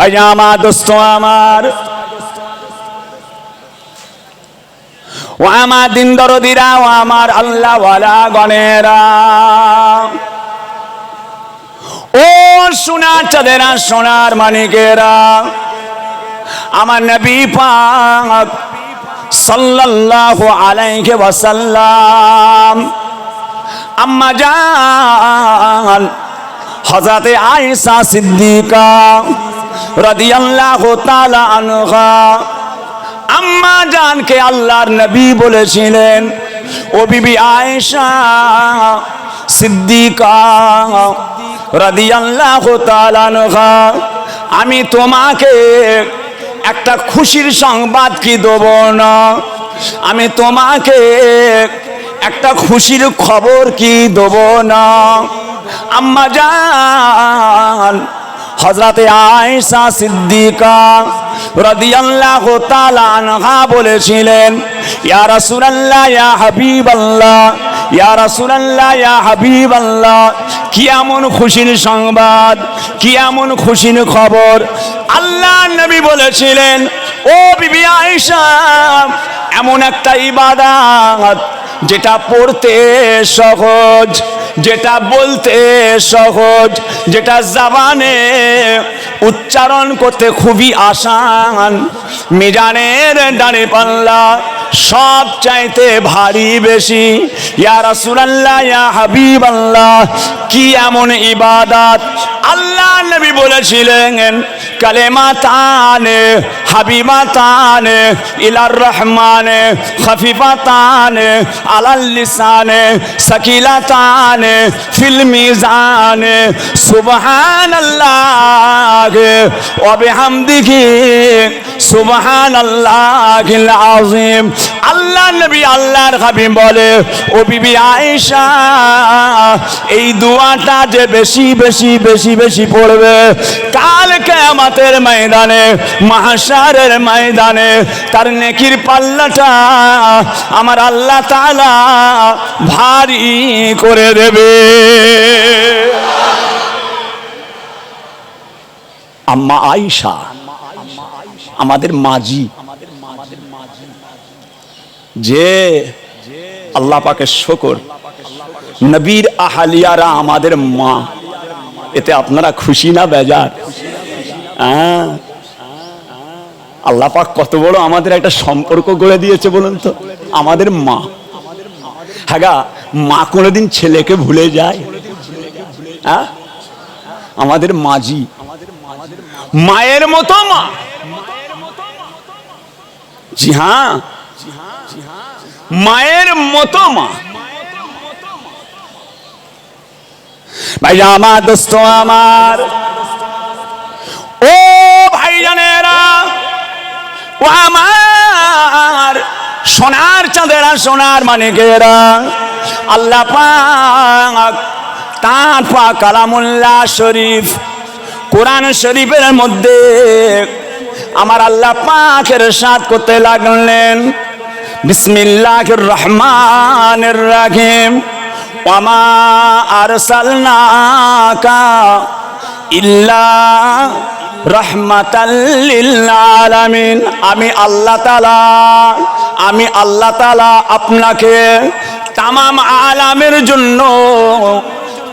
ভাই আমার দোস্ত আমার। ও আমার দিন দরদিরা, ও আমার আল্লাহ গণেরা। ও সোনার চাঁদেরা, সোনার মানিকেরা। আমার নবী পাক সাল্লাল্লাহু আলাইহি ওয়াসাল্লাম, আম্মা জান, হযরতে আয়েশা সিদ্দিকা রাদিয়াল্লাহু তাআলা আনহা। আম্মা জানকে আল্লাহর নবী বলেছিলেন, ও বিবি আয়েশা সিদ্দিকা রাদিয়াল্লাহু তাআলা আনহা, আমি তোমাকে একটা খুশির সংবাদ কি দেব না? আমি তোমাকে একটা খুশির খবর কি দেব না? আম্মা জান হজরতে আয়েশা সিদ্দিকা রাদিয়াল্লাহু তাআলা আনহা বলেছিলেন, ইয়া রাসূলুল্লাহ, ইয়া হাবিবাল্লাহ, ইয়া রাসূলুল্লাহ, ইয়া হাবিবাল্লাহ, কি এমন খুশির সংবাদ, কি এমন খুশির খবর? আল্লাহ নবী বলেছিলেন, ও বিবি আয়েশা, এমন একটা ইবাদত যেটা পড়তে সহজ, যেটা বলতে সহজ, যেটা জাবানে উচ্চারণ করতে খুবই আসান, মিজানের ডানে পাল্লা সব চাইতে ভারী বেশি। ইয়া রাসূলুল্লাহ, ইয়া হাবিবাল্লাহ, কি এমন ইবাদত? আল্লাহ নবী বলেছিলেন কালেমা তানে হাবিবা তানে ইলার রহমানে খফিফা তানে আলাল লিসানে সাকিলা তানে ফিল মিজানে, সুবহানাল্লাহ ওয়া বিহামদিহি, সুবহানাল্লাহিল আযীম। আল্লাহ নবী আল্লাহর হাবিব বলে, ও বিবি আয়েশা, এই দোয়াটা যে বেশি বেশি বেশি বেশি পড়বে, কাল কিয়ামতের ময়দানে, মাহশারের ময়দানে, তার নেকির পাল্লাটা আমার আল্লাহ তালা ভারী করে দেবে। আম্মা আয়েশা, আমাদের মাজি যে আল্লাহ পাকের শকর। নবীর আহালিয়ারা আমাদের মা। এতে আপনারা খুশি না বেজার? হ্যাঁ। আল্লাহ পাক কত বড় আমাদের একটা সম্পর্ক গড়ে দিয়েছে বলুন তো। আমাদের মা। হ্যাঁ গা, মা কোনোদিন ছেলেকে ভুলে যায়? হ্যাঁ? আমাদের মাজি মায়ের মতো মা। জি হ্যাঁ। মায়ের মতো মা। ভাই আমার দোস্ত, আমার। ও ভাই জানেরা ও আমার। সোনার চাঁদেরা, সোনার মানিকেরা। আল্লাহ পাক, তার পাক কালামুল্লাহ শরীফ, কোরআন শরীফের মধ্যে আমার আল্লাহ পাকের সাথ করতে লাগলেন। বিসমিল্লাহির রহমানির রহিম ওয়ামা আরসালনাকা ইল্লা আলামিন আমি আল্লাহ তাআলা, আমি আল্লাহ তাআলা আপনাকে তামাম আলামের জন্য,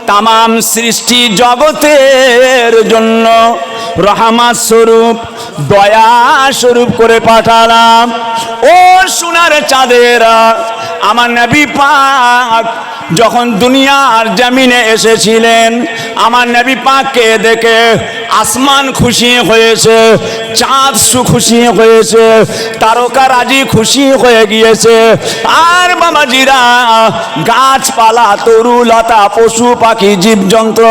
তামাম সৃষ্টি জগতের জন্য রহমাত স্বরূপ দয়া স্বরূপ করে পাঠালাম। ও সোনার চাঁদেরা আমার নবী পাক যখন দুনিয়ার জামিনে এসেছিলেন, আমার নবী পাককে দেখে আসমান খুশি হয়েছে, চাঁদ খুশি হয়েছে, তারকা রাজি খুশি হয়ে গিয়েছে। আর বাবাজিরা, গাছপালা, তরু, লতা, পশু, পাখি, জীবজন্তু,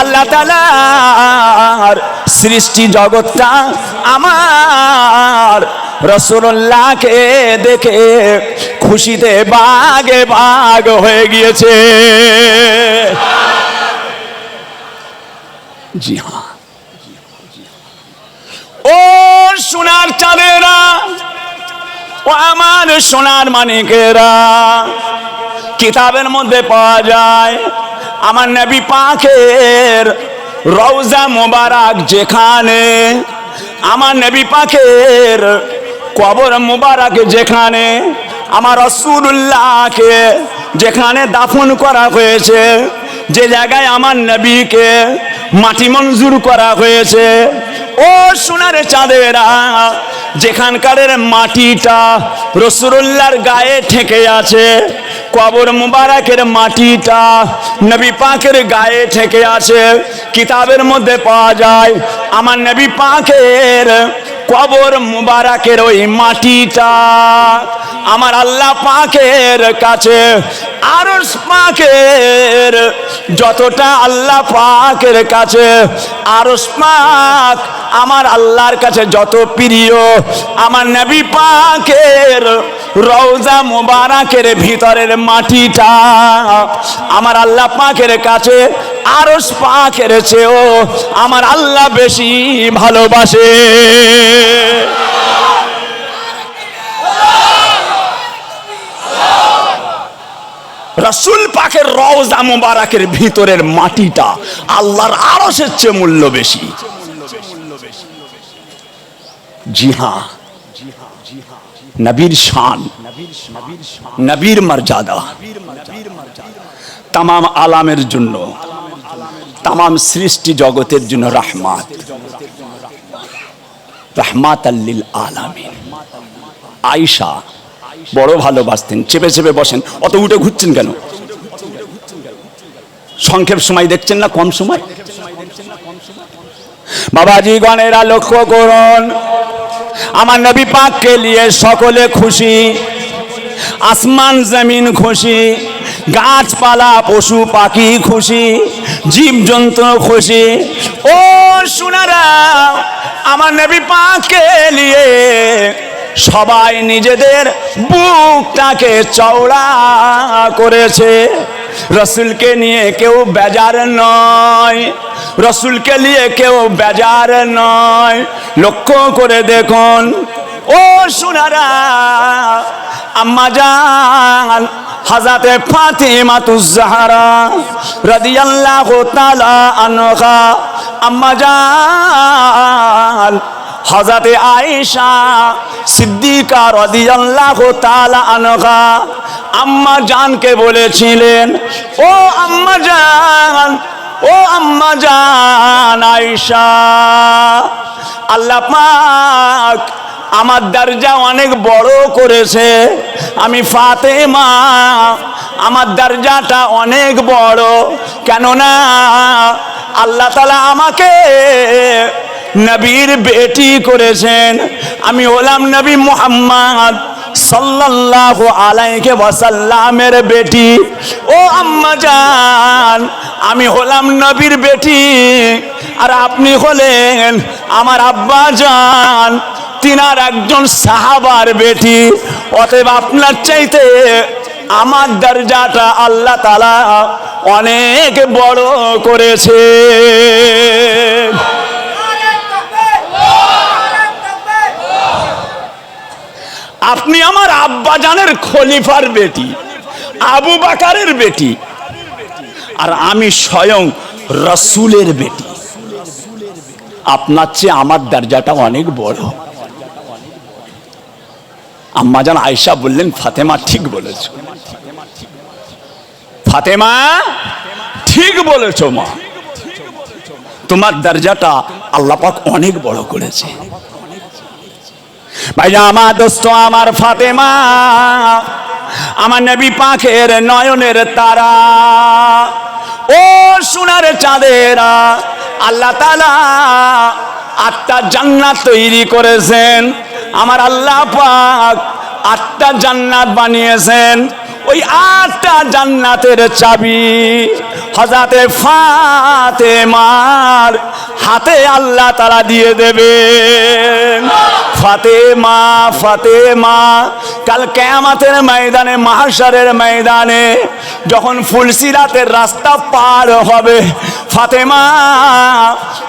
আল্লাহ তালার সৃষ্টি জগৎটা আমার রসুল্লাহকে দেখে খুশিতে বাগে বাগ হয়ে গিয়েছে। জি হ্যাঁ ও সোনার চাঁদেরা, ও আমার সোনার মানিকেরা, কিতাবের মধ্যে পাওয়া যায়, আমার নবী পাখের রওজা মোবারক যেখানে, আমার নবী পাখের কবর মোবারক যেখানে আমার রসুল্লাহকে যেখানে দাফন করা হয়েছে, যে জায়গায় আমার নবীকে মাটি মঞ্জুর করা হয়েছে, ও সোনার চাঁদেরা যেখানকার মাটিটা রসুল্লাহর গায়ে ঠেকে আছে, কবর মুবারকের মাটিটা নবী পাকের গায়ে ঠেকে আছে, কিতাবের মধ্যে পাওয়া যায়, আমার নবী পাকের কবর মুবারকের ওই মাটিটা আমার আল্লাহ পাকের কাছে আরস পাকের, যতটা আল্লাহ পাকের কাছে আরস পাক আমার আল্লাহর কাছে যত প্রিয়, আমার নবী পাকের রওজা মুবারকের ভিতরের মাটিটা আমার আল্লাহ পাকের কাছে আরস পাকের চেয়েও আমার আল্লাহ বেশি ভালোবাসে। রসুল পাকের রওজা মুবারকের ভিতরের মাটিটা আল্লাহর আরসের চেয়ে মূল্য বেশি। জি হ্যাঁ নবীর শান, নবীর মর্যাদা তাম আলামের জন্য তাম সৃষ্টি জগতের জন্য রহমাত। রহমাত আল্লিল আলামিন। আয়সা বড় ভালোবাসতেন, চেপে চেপে বসেন, অত উঠে ঘুরছেন কেন? সংক্ষেপ সময় দেখছেন না, কম সময়? বাবাজি গণেরা লক্ষ্য করুন আমার নবী পাককে নিয়ে সকলে খুশি, আসমান জমিন খুশি, গাছপালা, পশু পাখি খুশি, জীবজন্তু খুশি। ও সোনারা, আমার নবী পাককে নিয়ে সবাই নিজেদের বুকটাকে চওড়া করেছে। রসুলকে নিয়ে কেউ বেজার নয়। রসুলকে নিয়ে কেউ বেজার নয়। লক্ষ্য করে দেখুন। ও সোনারা, আম্মা জান হাজাতে ফাতিমা তুজাহারা রাদিয়াল্লাহু তাআলা আনহা, আম্মা জান হজরতে আয়েশা সিদ্দিকা রাদিয়াল্লাহু তালা আনহা আম্মা জানকে বলেছিলেন, ও আম্মা জান, ও আম্মা জান আয়েশা, আল্লাহ পাক আমার দরজা অনেক বড় করেছে। আমি ফাতেমা, আমার দরজাটা অনেক বড়। কেননা আল্লাহ তালা আমাকে নবীর বেটি করেছেন। আমি হলাম নবী মুহাম্মদ সাল্লাল্লাহু আলাইহি ওয়াসাল্লামের বেটি। ও আম্মা জান, আমি হলাম নবীর বেটি। আর আপনি হলেন আমার আব্বা জান, তিনার একজন সাহাবার বেটি। অতএব আপনার চাইতে আমার দরজাটা আল্লাহ তালা অনেক বড় করেছে। আপনি আমার আব্বা জানের খলিফার বেটি, আবু বাকারের বেটি, আর আমি স্বয়ং রসুলের বেটি। আপনার চেয়ে আমার দরজাটা অনেক বড়। আম্মাজান আয়সা বললেন, ফাতেমা ঠিক বলেছ। ফাতেমা ঠিক বলেছ মা। তোমার দরজাটা আল্লাহ পাক অনেক বড় করেছে। ভাইয়া, আমার দোস্ত, আমার ফাতেমা, আমার নবী পাখের নয়নের তারা। ও সোনার চাঁদেরা, আল্লাহ তালা আটটা জান্নাত তৈরি করেছেন। আমার আল্লাহ পাক আটটা জান্নাত বানিয়েছেন। ওই আটটা জান্নাতের চাবি হজাতে ফাতেমার হাতে আল্লাহ তারা দিয়ে দেবেন। ফাতেমা ফাতেমা কাল কেয়ামাতের ময়দানে মাহাসারের ময়দানে যখন ফুলসিরাতের রাস্তা পার হবে ফাতেমা,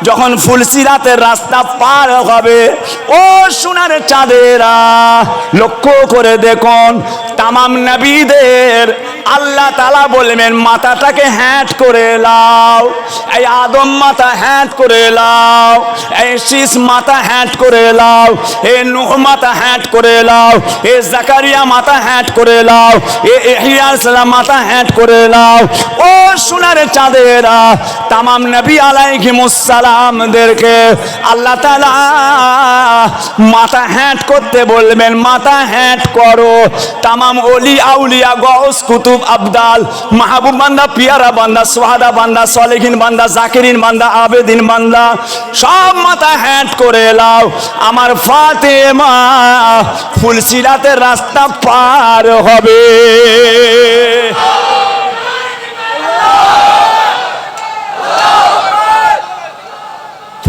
যখন ফুলসিরাতের রাস্তা পার হবে, ও সোনার চাঁদেরা, লক্ষ্য করে দেখুন, তামাম নবীদের আল্লাহ তালা বলবেন মাথাটাকে হ্যাট করে লাও, এই আদম মাথা হ্যাট করে লাও, এই শীষ মাথা হ্যাট করে লাও এ নুহ মাথা হ্যাট করে লাও এ জাকারিয়া মাথা হ্যাট করে লাও এ সালাম মাথা হ্যাট করে লাও, ও সোনার চাঁদেরা তামাম নবী আলাইহিমুসসালামদেরকে আল্লাহ তাআলা মাথা হ্যাট করতে বলবেন, মাথা হ্যাট করো। তামাম অলি আউলিয়া গৌস কুতুব, আবদাল, মাহবুব বান্দা, পিয়ারা বান্দা, সোহাদা বান্দা, সলেহিন বান্দা, জাকিরিন বান্দা, আবেদিন বান্দা, সব মাথা হ্যাট করে লাও আমার ফাতেমা ফুলসিরাতের রাস্তা পার হবে।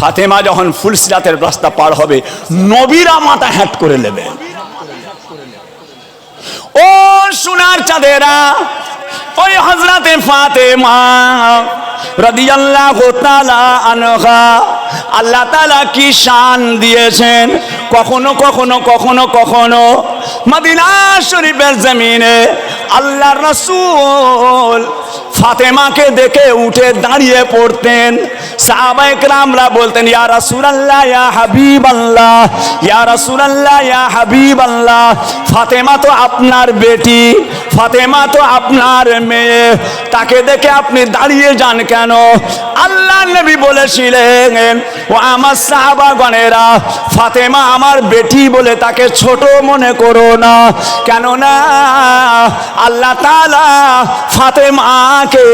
ফাতেমা যখন ফুলসিরাতের রাস্তা পার হবে, নবীরা মাথা হ্যাট করে নেবে। ও সোনার চাঁদেরা, ওই হজরাতে ফাতেমা রাদিয়াল্লাহু তাআলা আনহা আল্লাহ তালা কি শান দিয়েছেন? কখনো কখনো কখনো কখনো মদিনা শরীফের জমিনে আল্লাহ রসুল ফাতেমাকে দেখে উঠে দাঁড়িয়ে পড়তেন। বলতেন, ইয়া ইয়া ইয়া ইয়া ফাতেমা তো আপনার বেটি, ফাতেমা তো আপনার মেয়ে, তাকে দেখে আপনি দাঁড়িয়ে যান কেন? আল্লাহ নবী বলেছিলেন ও আমার সাহাবাগণেরা, ফাতেমা আমার বেটি বলে তাকে ছোট মনে করো না। কেননা আল্লাহ তাআলা ফাতেমাকে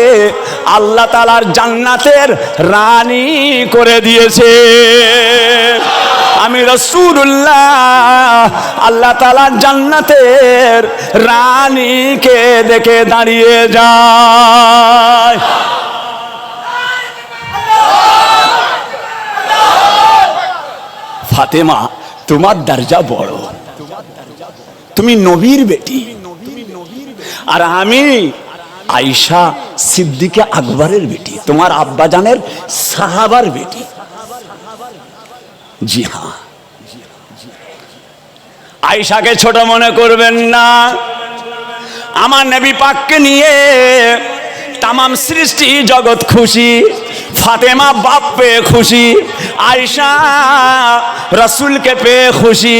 আল্লাহ তালার জান্নাতের রানী করে দিয়েছে। আমি রসুল্লাহ আল্লাহ তালা জান্নাতের রানীকে দেখে দাঁড়িয়ে যায় ফাতেমা, তোমার দরজা বড়। তুমি নবীর বেটি। আর আমি আয়সা সিদ্দিকে আকবরের বেটি, তোমার আব্বাজানের সাহাবার বেটি। জি হ্যাঁ। আয়সাকে ছোট মনে করবেন না। আমার নবী পাককে নিয়ে তামাম সৃষ্টি জগৎ খুশি। ফাতেমা বাপ পেয়ে খুশি আয়সা রসুলকে পেয়ে খুশি,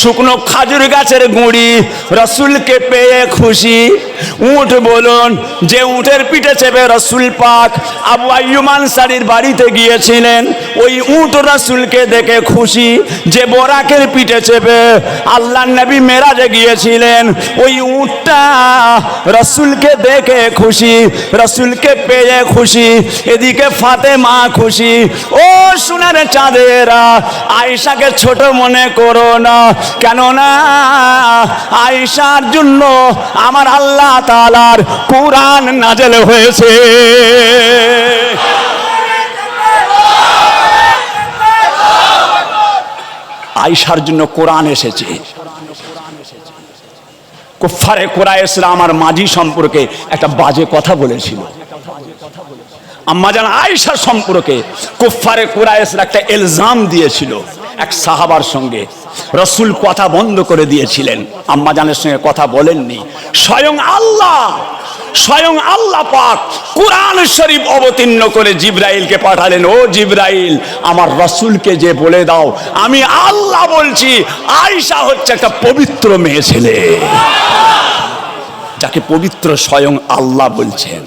শুকনো খাজুর গাছের গুঁড়ি রসুলকে পেয়ে খুশি। উঁট বলুন, যে উঁটের পিঠে চেপে রসুল পাক আবু আইয়ুমান সারির বাড়িতে গিয়েছিলেন, ওই উঁট রসুলকে দেখে খুশি যে বোরাকের পিঠে চেপে আল্লাহ নবী মেরাজে গিয়েছিলেন। ওই উঁটটা রসুলকে দেখে খুশি, রসুলকে পেয়ে খুশি, এদিকে ফাতে মা খুশি। ও সোনার চাঁদেরা আয়সাকে ছোট মনে করো না, কেননা আয়সার জন্য আমার আল্লাহ তালার কোরআন নাজেল হয়েছে। আয়সার জন্য কোরআন এসেছে। কুফারে কোরআসরা আমার মাঝি সম্পর্কে একটা বাজে কথা বলেছিল। আম্মা জান আয়েশা সম্পর্কে কুফারে কুরাইশরা একটা এলজাম দিয়েছিল। এক সাহাবার সঙ্গে রসুল কথা বন্ধ করে দিয়েছিলেন। আম্মা জানের সঙ্গে কথা বলেননি। স্বয়ং আল্লাহ স্বয়ং আল্লাহ পাক কোরআন শরীফ অবতীর্ণ করে জিব্রাইলকে পাঠালেন। ও জিব্রাইল, আমার রসুলকে যে বলে দাও, আমি আল্লাহ বলছি আয়সা হচ্ছে একটা পবিত্র মেয়ে ছেলে। যাকে পবিত্র স্বয়ং আল্লাহ বলছেন।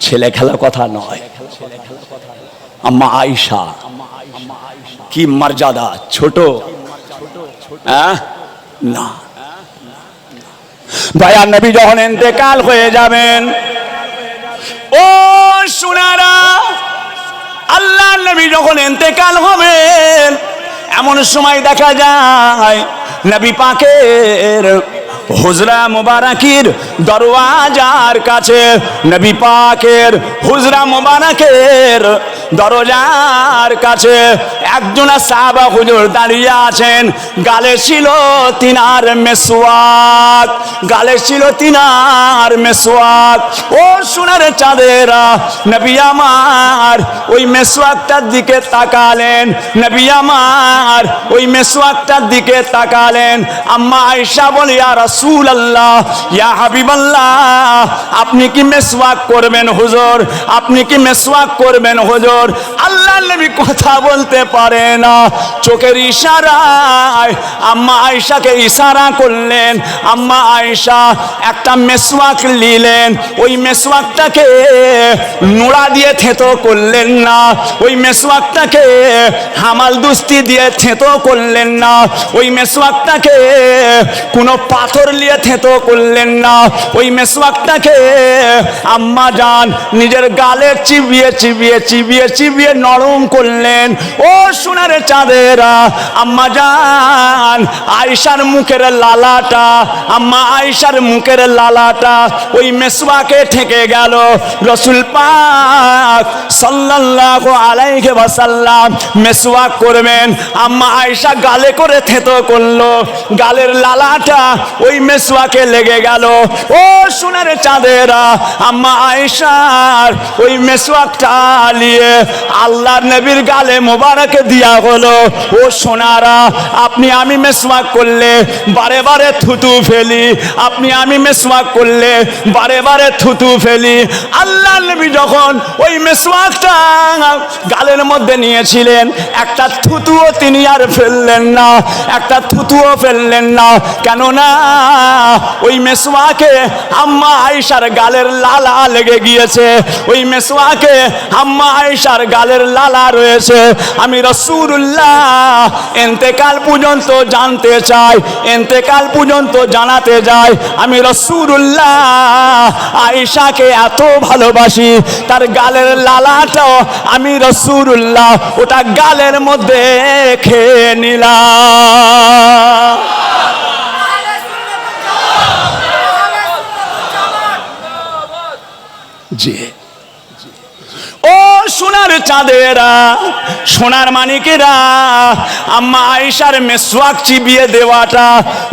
ছেলে খেলা কথা নয়। আম্মা আয়সা কি মর্যাদা, ছোট? হ্যাঁ? না। দয়া নবী যখন ইন্তেকাল হয়ে যাবেন, ও সোনারা, আল্লাহ নবী যখন ইন্তেকাল হবেন, এমন সময় দেখা যায়, নবী পাকের হুজরা মুবারাকির দরওয়াজার কাছে, নবী পাকের হুজরা মুবারাকের দরজার কাছে একজন সাহাবা হুজুর দাঁড়িয়ে আছেন। গালে ছিল তিনার মেসোয়াক গালে ছিল তিনার মেসোয়াক ও সোনার চাঁদেরা নবী আমার, ওই মেসোয়াকটার দিকে তাকালেন। নবী আমার, ওই মেসোয়াকটার দিকে তাকালেন। আম্মা আয়েশা বলে, ইয়া রাসূল আল্লাহ ইয়া হাবিবাল্লাহ, আপনি কি মেসওয়াক করবেন হুজুর? আপনি কি মেসওয়াক করবেন হুজুর? আল্লাহ নবী কথা বলতে পারে না। চোখের ইশারায় আম্মা আয়েশাকে ইশারা করলেন। আম্মা আয়েশা একটা মেসওয়াক নিলেন। ওই মেসওয়াকটাকে নোড়া দিয়ে থেতো করলেন না। ওই মেসওয়াকটাকে হামাল দুস্তি দিয়ে থেতো করলেন না। ওই মেসওয়াকটাকে কোনো পাথর নিয়ে থেতো করলেন না। ওই মেসওয়াকটাকে আম্মা যান নিজের গালে চিবিয়ে চিবিয়ে চিবিয়ে চিবিয়ে নরম করলেন। ও সোনার চাঁদেরা, আম্মা যান আয়সার মুখের লালাটা, আম্মা আয়সার মুখের লালাটা ওই মেসওয়াকে ঠেকে গেল। রসুল পাক সাল্লাল্লাহু আলাইহি ওয়াসাল্লাম মেসওয়াক করবেন। আম্মা আয়সা গালে করে থেতো করল। গালের লালাটা ওই মেসওয়াকে লেগে গেল। ও সোনার চাঁদেরা, আম্মা আয়েশার ওই মেসওয়াকটা নিয়ে আল্লাহর নবীর গালে মোবারকে দিয়া হলো। ও সোনারা, আপনি আমি মেসওয়াক করলে বারে বারে থুতু ফেলি। আপনি আমি মেসওয়াক করলে বারে বারে থুতু ফেলি। আল্লাহ নবী যখন ওই মেসওয়াকটা গালের মধ্যে নিয়েছিলেন, একটা থুতুও তিনি আর ফেললেন না, একটা থুতুও ফেললেন না। কেননা ওই মেসওয়াকে আম্মা আয়েশার গালের লালা লেগে গিয়েছে। ওই মেসওয়াকে আম্মা আয়েশার গালের লালা রয়েছে। আমি রসুল্লাহ এন্তেকাল পর্যন্ত জানতে চাই, এন্তেকাল পর্যন্ত জানাতে যাই। আমি রসুল্লাহ আয়েশাকে এত ভালোবাসি, তার গালের লালাটাও আমি রসুল্লাহ ওটা গালের মধ্যে খেয়ে নিলাম। জি। সোনার চাঁদেরা, সোনার মানিকেরা, আম্মা আয়েশার মেসওয়াক চিবিয়ে দেওয়াটা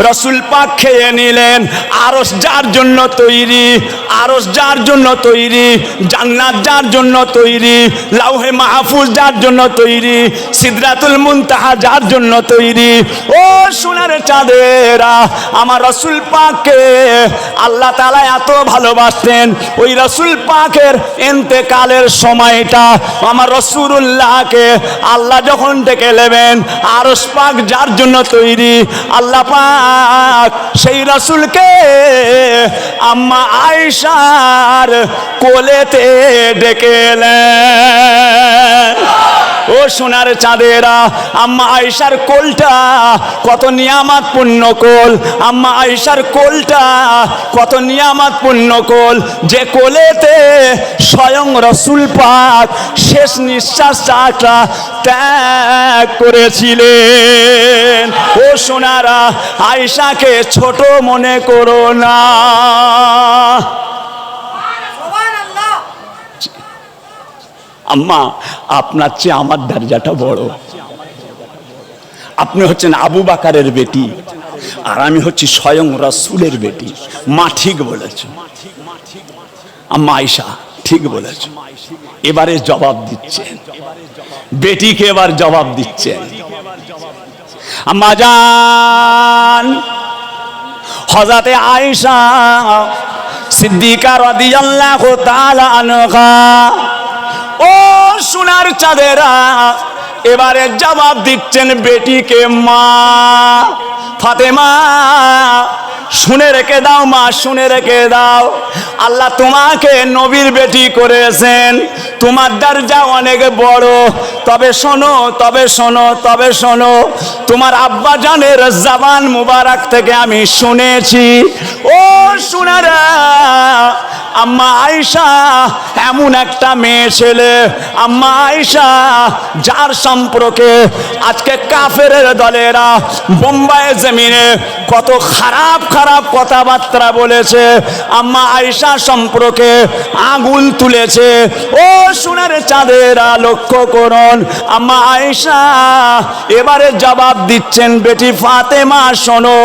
রসুল পাক খেয়ে নিলেন। আরস যার জন্য তৈরি আরস যার জন্য তৈরি, জান্নাত যার জন্য তৈরি, লাউহে মাহফুজ যার জন্য তৈরি, সিদরাতুল মুনতাহা যার জন্য তৈরি। ও সোনার চাঁদেরা, আমার রসুল পাককে আল্লাহ তাআলা এত ভালোবাসতেন। ওই রসুল পাকের এন্তেকালের সময়টা আমার রসুরুল্লাহকে আল্লাহ যখন ডেকে নেবেন আর পাক যার জন্য তৈরি, আল্লাহ পাক সেই রসুলকে আম্মা আয়সার কোলেতে ডেকে এলেন ও সোনার চাঁদেরা, আম্মা আয়েশার কোলটা কত নিয়ামাত পূর্ণ কোল। আম্মা আয়েশার কোলটা কত নিয়ামাত পূর্ণ কোল। যে কোলেতে স্বয়ং রসুল পাক শেষ নিঃশ্বাসটা ত্যাগ করেছিলেন। ও সোনারা, আয়েশাকে ছোট মনে করো না। আম্মা, আপনার চেয়ে আমার দরজাটা বড়। আপনি হচ্ছেন আবু বাকারের বেটি, আর আমি হচ্ছি স্বয়ং রসুলের বেটি। মা ঠিক বলেছ। আম্মা আয়সা ঠিক বলেছ। এবারে জবাব দিচ্ছেন বেটিকে এবার জবাব দিচ্ছেন আম্মা হজাতে আয়সা সিদ্দিকা রাদিয়াল্লাহু তাআলা আনহা ও সোনার চাঁদেরা, এবারে জবাব দিচ্ছেন বেটিকে মা। ফাতেমা, শুনে রেখে দাও মা, শুনে রেখে দাও। আল্লাহ তোমাকে নবীর বেটি করেছেন। তোমার দরজা অনেক বড়। তবে শোনো তবে শোনো তবে শোনো। তোমার আব্বা জানের জবান মুবারক থেকে আমি শুনেছি। ও সোনারা আম্মা আয়েশা, এমন একটা মেয়ে ছেলে। আম্মা আয়েশা, যার সম্পর্কে আজকে কাফের দলেরা বোম্বাই জমিনে কত খারাপ খারাপ কথাবার্তা বলেছে। আম্মা আয়েশা সম্পর্কে আগুন তুলেছে। ও সোনার চাঁদেরা লক্ষ্য করুন। আম্মা আয়েশা, এবারে জবাব দিচ্ছেন, বেটি ফাতেমা, শোনো,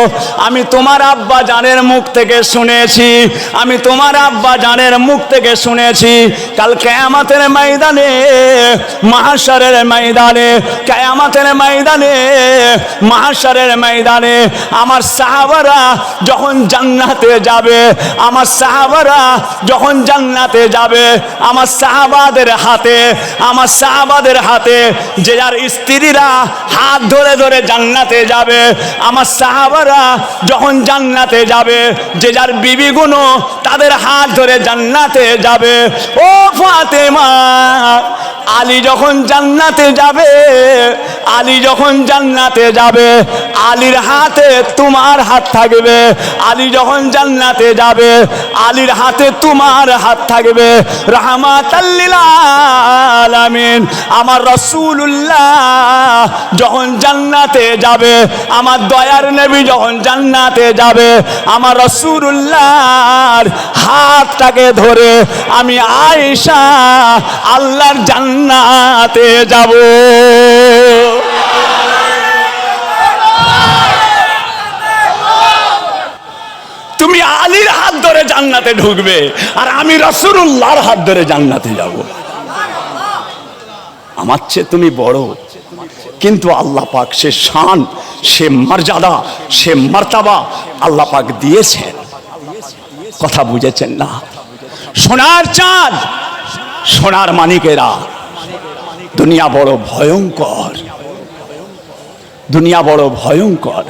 আমি তোমার আব্বা জানের মুখ থেকে শুনেছি। আমি তোমার আব্বা জানের মুখ থেকে শুনেছি, কাল কেয়ামাতের ময়দানে মাহাসারের ময়দানে, কেয়ামাতের ময়দানে মাহাসারের ময়দানে আমার সাহাবারা যখন জান্নাতে যাবে, আমার সাহাবারা যখন জান্নাতে যাবে, আমার সাহাবাদের হাতে, আমার সাহাবাদের হাতে যে যার স্ত্রীরা হাত ধরে ধরে জান্নাতে যাবে, আমার সাহাবারা যখন জান্নাতে যাবে, যে যার বিবিগুলো তাদের হাত ধরে জান্নাতে যাবে। ও ফাতেমা আলী যখন জান্নাতে যাবে আলী যখন জান্নাতে যাবে, আলীর হাতে তোমার হাত থাকবে। আলী যখন জান্নাতে যাবে, আলীর হাতে তোমার হাত থাকবে। আলামিন আমার রসুল্লাহ যখন জান্নাতে যাবে, আমার দয়ার নবী যখন জান্নাতে যাবে, আমার রসুল্লাহর হাতটাকে ধরে আমি আয়েশা আল্লাহর জান্নাতে যাব তুমি আলীর হাত ধরে জান্নাতে ঢুকবে। আর আমি রসুল্লাহর হাত ধরে জান্নাতে যাব। আমার চেয়ে তুমি বড়। কিন্তু আল্লাহ পাক সে শান, সে মর্যাদা, সে মর্তাবা আল্লাহ পাক দিয়েছেন। কথা বুঝেছেন না? সোনার চাঁদ, সোনার মানিকেরা। দুনিয়া বড় ভয়ঙ্কর। দুনিয়া বড় ভয়ঙ্কর।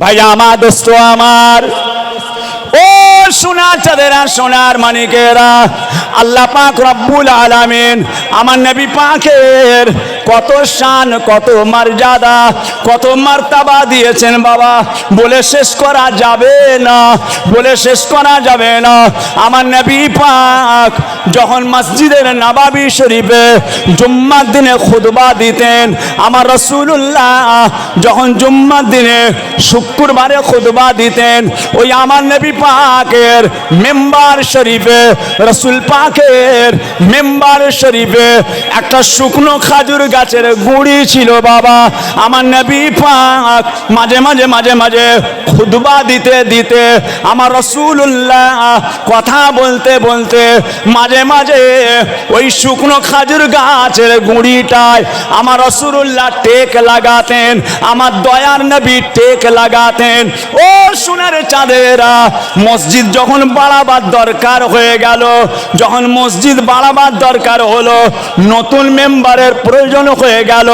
ভাই আমার দোস্ত, আমার ও সোনার চাঁদেরা সোনার মানিকেরা আল্লাহ পাক রব্বুল আলামিন আমার নবী পাকের কত শান, কত মর্যাদা, কত মার্তাবা দিয়েছেন বাবা। বলে শেষ করা যাবে না, বলে শেষ করা যাবে না। আমার নবী পাক যখন মসজিদের নবাবি শরীফে জুম্মার দিনে খুতবা দিতেন, আমার রসুল্লাহ যখন জুম্মার দিনে শুক্রবারে খুতবা দিতেন, ওই আমার নবী পাকের মেম্বার শরীফে, রসুল পাকের মেম্বার শরীফে একটা শুকনো খাজুর গাছের গুড়ি ছিল বাবা। আমার নবী পাক মাঝে মাঝে মাঝে মাঝে খুতবা দিতে দিতে আমার রসুল্লাহ কথা বলতে বলতে মাঝে মাঝে ওই শুকনো খাজুর গাছের গুঁড়িটায় আমার রসুল্লাহ টেক লাগাতেন, আমার দয়ার নবী টেক লাগাতেন। ও সোনার চাঁদেরা, মসজিদ যখন বাড়াবার দরকার হয়ে গেল, যখন মসজিদ বাড়াবার দরকার হলো, নতুন মেম্বারের প্রয়োজন হয়ে গেল।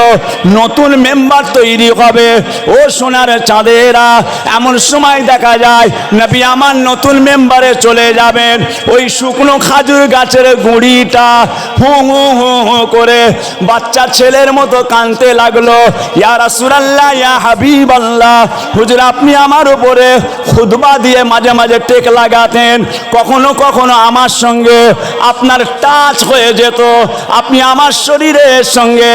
নতুন মেম্বার তৈরি হবে। ও সোনার চাঁদেরা, এমন সময় দেখা যায়, নবী আমার নতুন মেম্বারে চলে যাবেন। ওই শুকনো খাজুর গাছের গুঁড়িটা হু হু হু হু করে বাচ্চা ছেলের মতো কানতে লাগল। ইয়া রাসূলুল্লাহ, ইয়া হাবিবাল্লাহ, হুজুর আপনি আমার উপরে খুতবা দিয়ে মাঝে মাঝে টেক লাগাতেন। কখনো কখনো আমার সঙ্গে আপনার টাচ হয়ে যেত। আপনি আমার শরীরের সঙ্গে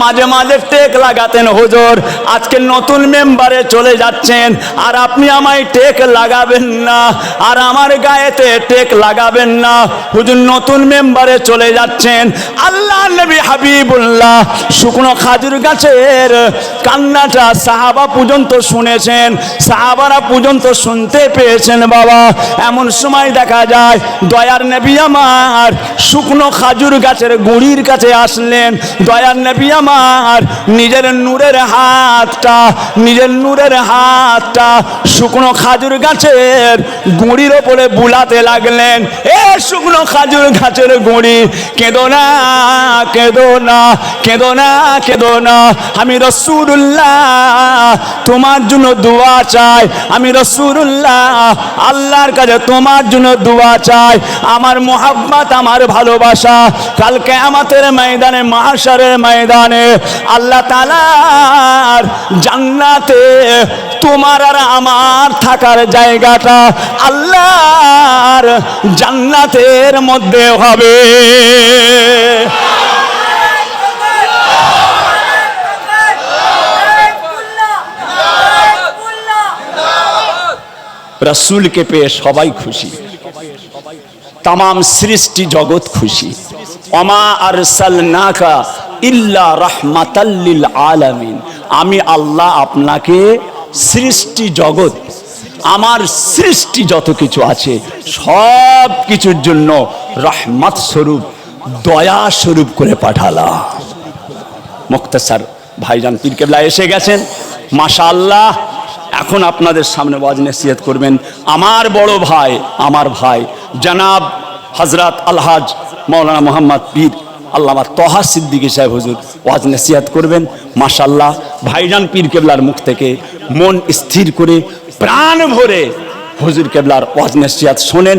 মাঝে মাঝে টেক লাগাতেন হুজুর। আজকে নতুন মেম্বারে চলে যাচ্ছেন, আর আপনি আমায় টেক লাগাবেন না, আর আমার গায়েতে টেক লাগাবেন না। হুজুর, নতুন মেম্বারে চলে যাচ্ছেন। আল্লাহ নবী হাবিবুল্লাহ, শুকনো খাজুর গাছের কান্নাটা সাহাবা পর্যন্ত শুনেছেন, সাহাবারা পর্যন্ত শুনতে পেয়েছেন বাবা। এমন সময় দেখা যায়, দয়ার নবী আমার শুকনো খাজুর গাছের গুড়ির কাছে আসলেন, দয়ার নবী আমার, নিজের নূরের হাতটা, নিজের নূরের হাতটা শুকনো খাজুর গাছের গুঁড়ির ওপরে বুলাতে লাগলেন। এ শুকনো খাজুর গাছের গুঁড়ি, কেঁদো না কেঁদো না কেঁদো না কেঁদো না। আমি রসুল্লাহ তোমার জন্য দোয়া চাই। আমি রসুল্লাহ আল্লাহর কাছে তোমার জন্য দোয়া চাই। আমার মোহাব্বত, আমার ভালোবাসা, কালকে আমাদের ময়দানে মাহাসারের ময়দানে আল্লাহ তালার জান্নাতে তোমার আর আমার থাকার জায়গাটা আল্লাহর জান্নাতের মধ্যে হবে। রসুলকে পেয়ে সবাই খুশি। তাম সৃষ্টি জগৎ খুশি। অমা আরসাল নাকা ইল্লা রহমাতাল্লিল আলামিন। আমি আল্লাহ আপনাকে সৃষ্টি জগৎ, আমার সৃষ্টি যত কিছু আছে, সব কিছুর জন্য রহমত স্বরূপ, দয়া স্বরূপ করে পাঠালাম। মুক্তাসার ভাইজান পীর কেবলা এসে গেছেন। মাশা আল্লাহ এখন আপনাদের সামনে ওয়াজ নসিহত করবেন। আমার বড় ভাই, আমার ভাই, জনাব হজরত আলহাজ মৌলানা মোহাম্মদ পীর আল্লামা তহা সিদ্দিকী সাহেব হুজুর ওয়াজ নসিহাত করবেন। মাশাল্লাহ ভাইজান পীর কেবলার মুখ থেকে মন স্থির করে প্রাণ ভরে হুজুর কেবলার ওয়াজ নসিহাত শোনেন।